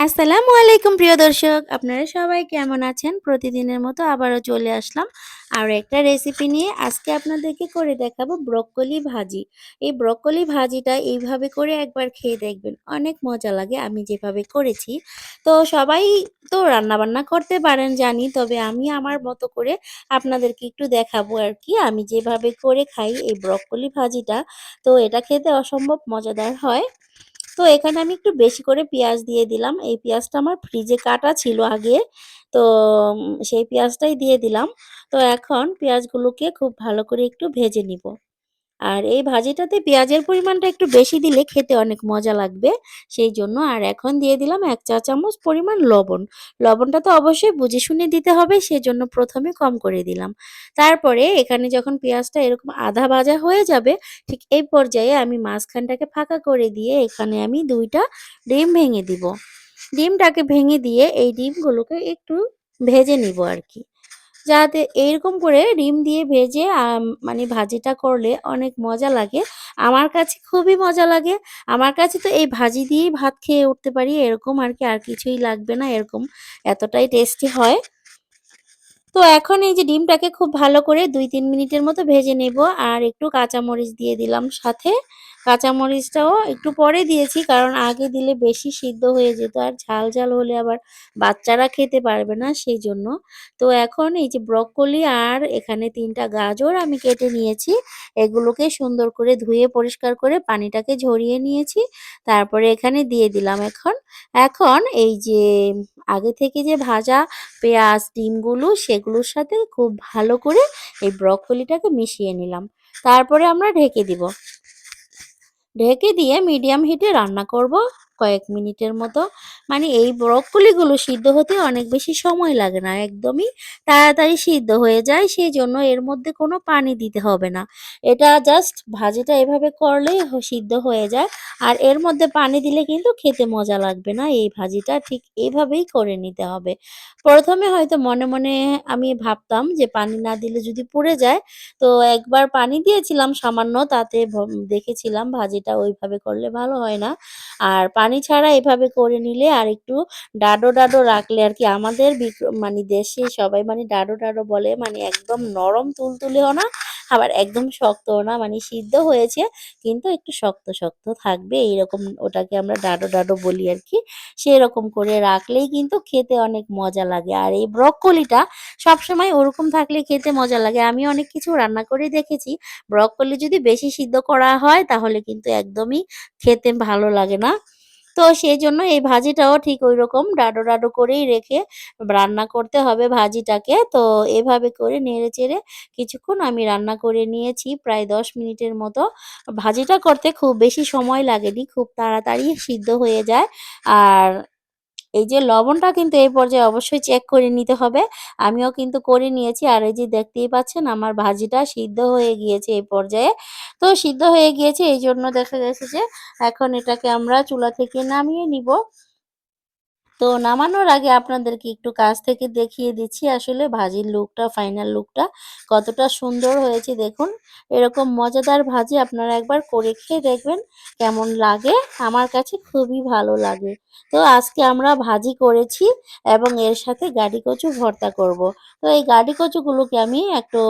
আসসালামু আলাইকুম, প্রিয় দর্শক। আপনারা সবাই কেমন আছেন? প্রতিদিনের মতো আবারও চলে আসলাম আর একটা রেসিপি নিয়ে। আজকে আপনাদেরকে করে দেখাবো ব্রকলি ভাজি। এই ব্রকলি ভাজিটা এইভাবে করে একবার খেয়ে দেখবেন, অনেক মজা লাগে আমি যেভাবে করেছি। তো সবাই তো রান্নাবান্না করতে পারেন, জানি, তবে আমি আমার মতো করে আপনাদেরকে একটু দেখাবো আর কি। আমি যেভাবে করে খাই এই ব্রকলি ভাজিটা, তো এটা খেতে অসম্ভব মজাদার হয়। তো এখানে আমি একটু বেশি করে পেঁয়াজ দিয়ে দিলাম। এই পেঁয়াজটা আমার ফ্রিজে কাটা ছিল আগে, তো সেই পেঁয়াজটাই দিয়ে দিলাম। তো এখন পেঁয়াজগুলোকে খুব ভালো করে একটু ভেজে নিব। আর এই ভাজিটাতে পেঁয়াজের পরিমাণটা একটু বেশি দিলে খেতে অনেক মজা লাগবে। সেই জন্য আর এখন দিয়ে দিলাম এক চা চামচ পরিমাণ লবণ। লবণটা তো অবশ্যই বুঝে শুনে দিতে হবে, সেজন্য প্রথমে কম করে দিলাম। তারপরে এখানে যখন পেঁয়াজটা এরকম আধা ভাজা হয়ে যাবে, ঠিক এই পর্যায়ে আমি মাঝখানটাকে ফাঁকা করে দিয়ে এখানে আমি দুইটা ডিম ভেঙে দিব। ডিমটাকে ভেঙে দিয়ে এই ডিমগুলোকে একটু ভেজে নিব আর কি। যাতে এইরকম করে ডিম দিয়ে ভেজে মানে ভাজিটা করলে অনেক মজা লাগে। আমার কাছে খুবই মজা লাগে। আমার কাছে তো এই ভাজি দিয়েই ভাত খেয়ে উঠতে পারি, এরকম আর কি, আর কিছুই লাগবে না এরকম। এতটাই টেস্টি হয়। তো এখন এই যে ডিমটাকে খুব ভালো করে দুই তিন মিনিটের মতো ভেজে নেব, আর একটু কাঁচামরিচ দিয়ে দিলাম সাথে। কাঁচামরিচটাও একটু পরে দিয়েছি, কারণ আগে দিলে বেশি সিদ্ধ হয়ে যেত আর ঝাল ঝাল হলে আবার বাচ্চারা খেতে পারবে না সেই জন্য তো এখন এই যে ব্রকলি আর এখানে তিনটা গাজর আমি কেটে নিয়েছি, এগুলোকে সুন্দর করে ধুয়ে পরিষ্কার করে পানিটাকে ঝরিয়ে নিয়েছি, তারপরে এখানে দিয়ে দিলাম এখন। এখন এই যে আগে থেকে যে ভাজা পেঁয়াজ, ডিমগুলো সেগুলোর সাথে খুব ভালো করে এই ব্রকলিটাকে মিশিয়ে নিলাম। তারপরে আমরা ঢেকে দিব। ঢেকে দিয়ে মিডিয়াম হিটে রান্না করব। কয়েক মিনিটের মতো। মানে এই ব্রকলিগুলো সিদ্ধ হতে অনেক বেশি সময় লাগে না। একদমই তাড়াতাড়ি সিদ্ধ হয়ে যায় সেই জন্য এর মধ্যে কোনো পানি দিতে হবে না। এটা জাস্ট ভাজিটা এভাবে করলেই সিদ্ধ হয়ে যায়। আর এর মধ্যে পানি দিলে কিন্তু খেতে মজা লাগবে না। এই ভাজিটা ঠিক এইভাবেই করে নিতে হবে। প্রথমে হয়তো মনে মনে আমি ভাবতাম যে পানি না দিলে যদি পুড়ে যায়, তো একবার পানি দিয়েছিলাম সামান্য, তাতে দেখেছিলাম ভাজিটা ওইভাবে করলে ভালো হয় না। আর পানি ছাড়া এভাবে করে নিলে আর একটু ডাডো ডাডো রাখলে আর কি আমাদের মানে দেশে সবাই মানে ডাডো ডাডো বলে মানে একদম নরম তুলতুলেও না, আবার একদম শক্তও না মানে সিদ্ধ হয়েছে কিন্তু একটু শক্ত শক্ত থাকবে। এইরকম ওটাকে আমরা ডাডো ডাডো বলি আর কি। সেরকম করে রাখলেই কিন্তু খেতে অনেক মজা লাগে। আর এই ব্রকলিটা সবসময় ওরকম থাকলে খেতে মজা লাগে। আমি অনেক কিছু রান্না করে দেখেছি ব্রকলি যদি বেশি সিদ্ধ করা হয় তাহলে কিন্তু একদমই খেতে ভালো লাগে না। তো সেই জন্য এই ভাজিটাও ঠিক ওই রকম ডাডো ডাডো করেই রেখে রান্না করতে হবে ভাজিটাকে। তো এভাবে করে নেড়ে চেড়ে কিছুক্ষণ আমি রান্না করে নিয়েছি প্রায় দশ মিনিটের মতো। ভাজিটা করতে খুব বেশি সময় লাগেনি, খুব তাড়াতাড়ি সিদ্ধ হয়ে যায়। আর এই যে লবণটা কিন্তু এই পর্যায়ে অবশ্যই চেক করে নিতে হবে। আমিও কিন্তু করে নিয়েছি। আর এই যে দেখতেই পাচ্ছেন, আমার ভাজিটা সিদ্ধ হয়ে গিয়েছে এই পর্যায়ে। তো সিদ্ধ হয়ে গিয়েছে, এই জন্য দেখা গেছে যে এখন এটাকে আমরা চুলা থেকে নামিয়ে নিব। তো নামানোর আগে আপনাদেরকে একটু কাছ থেকে দেখিয়ে দিচ্ছি আসলে ভাজির লুকটা ফাইনাল লুকটা কতটা সুন্দর হয়েছে। দেখুন, এরকম মজাদার ভাজি আপনারা একবার করে খেয়ে দেখবেন কেমন লাগে। আমার কাছে খুবই ভালো লাগে। তো আজকে আমরা ভাজি করেছি এবং এর সাথে গাড়ি কচু ভর্তা করব। তো এই গাড়ি কচুগুলোকে আমি একটু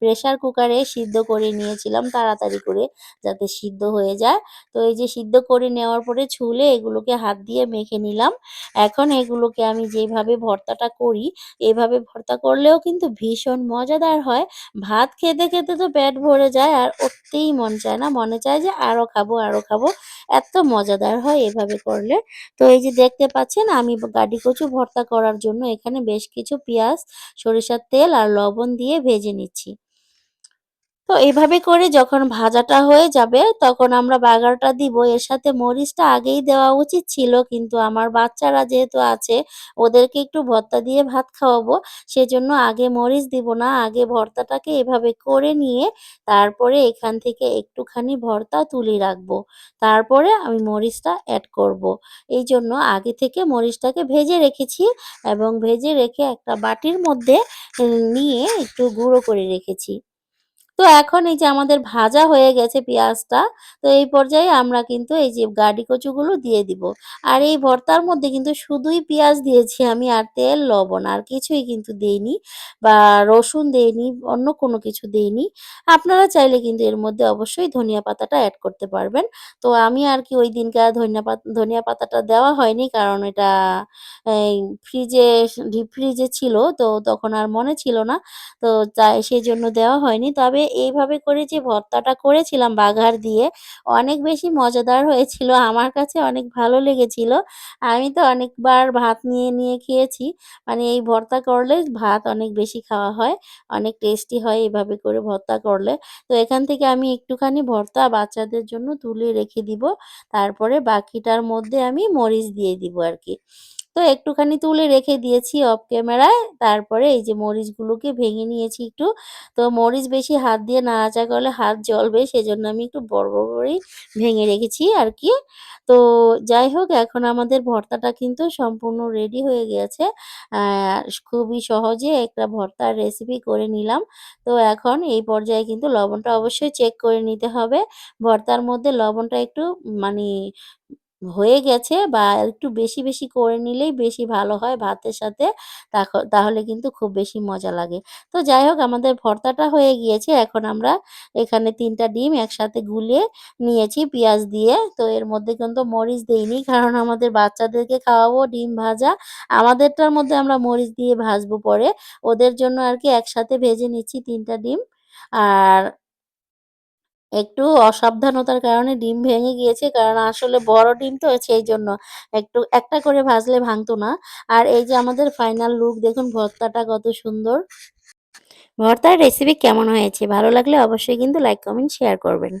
প্রেসার কুকারে সিদ্ধ করে নিয়েছিলাম তাড়াতাড়ি করে যাতে সিদ্ধ হয়ে যায়। তো এই যে সিদ্ধ করে নেওয়ার পরে ছুলে এগুলোকে হাত দিয়ে মেখে নিলাম। এখন এগুলোকে আমি যেভাবে ভর্তাটা করি, এভাবে ভর্তা করলেও কিন্তু ভীষণ মজাদার হয়। ভাত খেতে খেতে তো পেট ভরে যায় আর উঠতেই মন চায় না। মনে চায় যে আরও খাব আরও খাব। এত মজাদার হয় এভাবে করলে। তো এই যে দেখতে পাচ্ছেন, আমি গাডি কচু ভর্তা করার জন্য এখানে বেশ কিছু পেঁয়াজ, সরিষার তেল আর লবণ দিয়ে ভেজে নিচ্ছি। তো এভাবে করে যখন ভাজাটা হয়ে যাবে, তখন আমরা বাগারটা দিব। এর সাথে মরিচটা আগেই দেওয়া উচিত ছিল, কিন্তু আমার বাচ্চারা যেহেতু আছে, ওদেরকে একটু ভর্তা দিয়ে ভাত খাওয়াবো। সেজন্য আগে মরিচ দিব না, আগে ভর্তাটাকে এভাবে করে নিয়ে তারপরে এখান থেকে একটুখানি ভর্তা তুলে রাখব। তারপরে আমি মরিচটা অ্যাড করব। এই জন্য আগে থেকে মরিচটাকে ভেজে রেখেছি এবং ভেজে রেখে একটা বাটির মধ্যে নিয়ে একটু গুঁড়ো করে রেখেছি। তো এখন এই যে আমাদের ভাজা হয়ে গেছে পেঁয়াজটা। তো এই পর্যায়ে আমরা কিন্তু এই যে গাটি কচুগুলো দিয়ে দিব। আর এই ভর্তার মধ্যে কিন্তু শুধুই পেঁয়াজ দিয়েছি আমি আর তেল, লবণ আর কিছুই কিন্তু দেইনি বা রসুন দেইনি, অন্য কোনো কিছু দেইনি। আপনারা চাইলে কিন্তু এর মধ্যে অবশ্যই ধনিয়া পাতাটা অ্যাড করতে পারবেন। তো আমি আর কি ওই দিনকার ধনিয়া পাতা ধনিয়া পাতাটা দেওয়া হয়নি কারণ এটা ফ্রিজে ডিপ ফ্রিজে ছিল তো তখন আর মনে ছিল না। তো তাই সেজন্য দেওয়া হয়নি। তবে এইভাবে করে যে ভর্তাটা করেছিলাম বাঘার দিয়ে অনেক বেশি মজাদার হয়েছিল। আমার কাছে অনেক ভালো লেগেছিল। আমি তো অনেকবার ভাত নিয়ে, নিয়ে খেয়েছি। মানে এই ভর্তা করলে ভাত অনেক বেশি খাওয়া হয়। অনেক টেস্টি হয় এভাবে করে ভর্তা করলে। তো এখান থেকে আমি একটুখানি ভর্তা বাচ্চাদের জন্য তুলে রেখে দিব। তারপরে বাকিটার মধ্যে আমি মরিচ দিয়ে দিব আরকি। তো একটুখানি তুলে রেখে দিয়েছি অফ ক্যামেরায়। তারপরে এই যে মরিচগুলোকে ভেঙে নিয়েছি একটু। তো মরিচ বেশি হাত দিয়ে নাড়াচাড়া করলে হাত জ্বলবে সেজন্য আমি একটু বড়, বড় করেই ভেঙে রেখেছি আর কি তো যাই হোক এখন আমাদের ভর্তাটা কিন্তু সম্পূর্ণ রেডি হয়ে গিয়েছে। আ খুবই সহজে একটা ভর্তার রেসিপি করে নিলাম। তো এখন এই পর্যায়ে কিন্তু লবণটা অবশ্যই চেক করে নিতে হবে। ভর্তার মধ্যে লবণটা একটু মানি হয়ে গেছে বা একটু বেশি, বেশি করে নিলেই বেশি ভালো হয় ভাতের সাথে। তাহলে কিন্তু খুব বেশি মজা লাগে। তো যাই হোক আমাদের ভর্তাটা হয়ে গিয়েছে। এখন আমরা এখানে ৩ টা ডিম একসাথে গুলিয়ে নিয়েছি পেঁয়াজ দিয়ে। তো এর মধ্যে কিন্তু মরিচ দেইনি কারণ আমাদের বাচ্চাদেরকে খাওয়াবো ডিম ভাজা। আমাদেরটার মধ্যে আমরা মরিচ দিয়ে ভাজবো পরে। ওদের জন্য আর কি একসাথে ভেজে নিচ্ছি ৩ টা ডিম। আর একটু অসাবধানতার কারণে ডিম ভেঙে গিয়েছে। কারণ আসলে বড় ডিম তো সেই জন্য একটু একটা করে ভাজলে ভাঙতো না। আর এই যে আমাদের ফাইনাল লুক দেখুন ভর্তাটা কত সুন্দর। ভর্তার রেসিপি কেমন হয়েছে? ভালো লাগলে অবশ্যই কিন্তু লাইক, কমেন্ট, শেয়ার করবেন।